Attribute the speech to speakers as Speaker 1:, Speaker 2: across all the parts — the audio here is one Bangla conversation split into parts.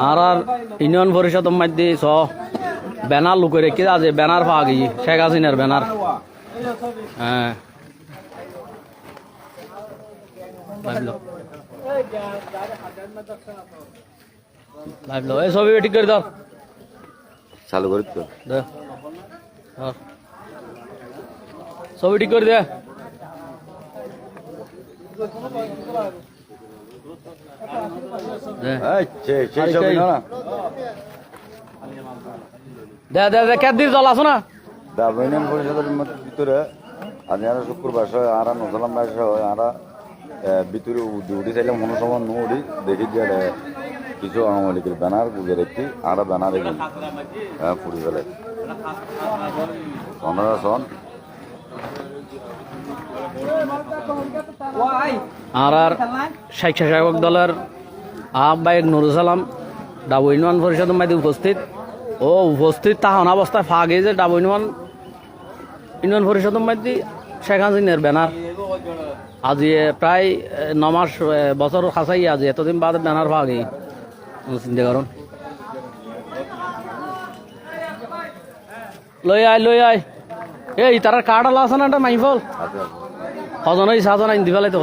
Speaker 1: আর আর ইউনিয়ন পরিষদ মধ্যে স ব্যানার লুকে রেখে আছে ব্যানার পাওয়া গিয়ে শেখ হাসিনার ব্যানার হ্যাঁ ভাবলো ভাবলো এই ছবি ঠিক করে দাও
Speaker 2: চালু করি তো
Speaker 1: দে ধর। ছবি ঠিক করে দে
Speaker 2: না।
Speaker 1: দে
Speaker 2: ইউনিয়ন পরিষদের ভিতরে আজ আর শুক্রবার সহ আর নজলাম বাই সহ আর ভিতরে উঠি চাইলাম কোনো সময় নো উঠি দেখি যে কিছু আওয়ামী লীগের ব্যানার গুজে রেখি আর ব্যানার এগিয়ে ফুড়ি ফেলে। পনেরো সন
Speaker 1: আর আর স্বেচ্ছাসেবক দলের আহ্বায়ক নুরুল সালাম, ডাবু ইউনিয়ন পরিষদের মধ্যে উপস্থিত। ও উপস্থিত তাহন অবস্থায় ফাগে যে ডাবু ইউনিয়ন ইউনিয়ন পরিষদের মধ্যে শেখ হাসিনের ব্যানার। আজি প্রায় ন মাস বছর খাসাই আজি, এতদিন বাদে ব্যানার ফাগে চিন্তা করুন। লই আয় লই আয়। এই তার কার্ড আলা আছে না একটা মাইফল সজন এই সাজন আইন দিবালাই তো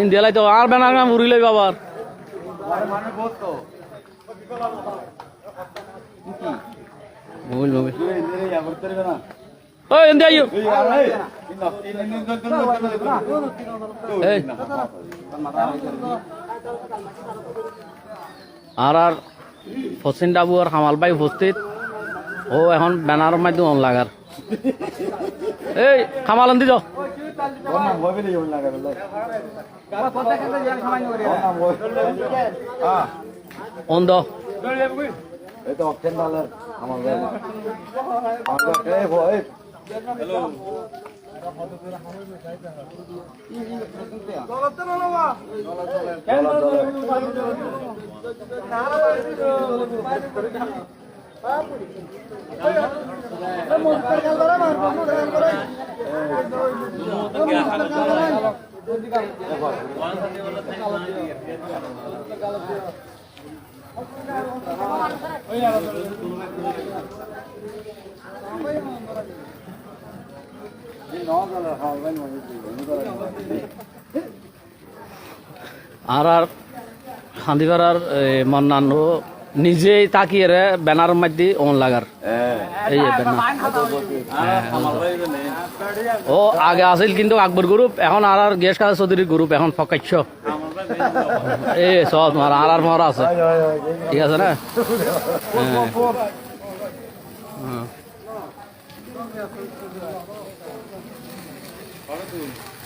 Speaker 1: ইন দিয়ালাই তো আর বেনার নাম উড়ি লই বাবার মোবাইল মোবাইল ওই এন্দি আইও এই। আর আর ফসিন ডাবু আর কামাল ভাই উপস্থিত। ও এখন ব্যানার মাধ্যমে লাগার এই
Speaker 2: আমার এই ভয়
Speaker 1: আর আর হান্দিপাড়ার মন্নান নিজেই তাকিয়ে রে ব্যানার মধ্যে অন লাগার। ও, আগে আছিল কিন্তু আকবর গ্রুপ, এখন আর আর গেস কাজ চৌধুরীর গ্রুপ, এখন ফকাচ্ছ। এই সব আর আর আর মরা আছে। ঠিক আছে না? হ্যাঁ।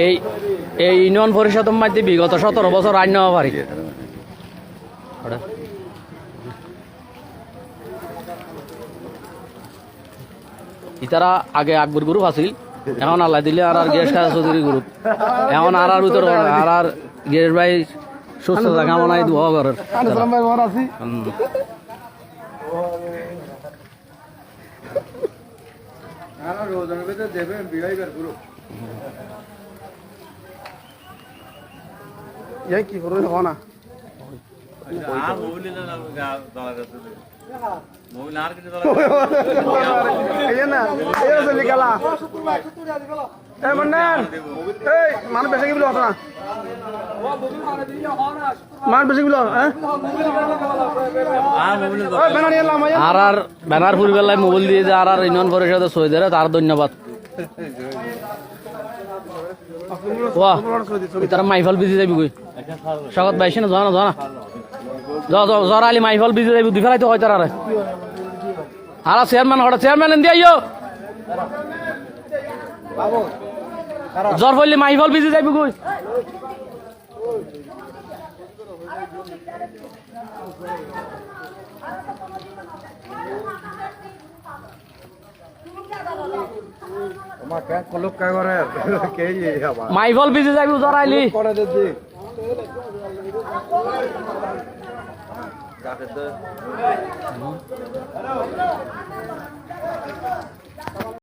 Speaker 1: এই এই ইউনিয়ন পরিষদের মধ্যে বিগত সতেরো বছর আইন নেওয়া পারি ইতারা আগে আকবর গ্রুপ আছিল এখন আল্লাহ দিলে আর আর গেস খাওয়া চৌধুরী গ্রুপ এখন আর আর উত্তর আর আর গেস ভাই সুস্থ থাকা মনে হয় দোয়া ঘরের হুম।
Speaker 3: কি করবে হব না। এই না এই আছে লিখালা এই মন্ডান এই মানুষ বেশি বলো না মানুষ বেশি কি বলো
Speaker 1: আর আর ব্যানার ফুরিবেলায় মোবাইল দিয়ে যে আর আর ইউনিয়ন পরিষদের সহিদের তার ধন্যবাদ। তারা মাইফল বিজি যাবি কই? সগত বাইছে না না না। যাও যাও জরা আলি মাইফল বিজি যাবি দুই ফেলাই তো হয় তারা আর। চেয়ারম্যান হঠাৎ চেয়ারম্যান আইও জ্বর পড়লে মাইফল ভিজে যাইব কই?
Speaker 2: তোমাকে কলক কা করে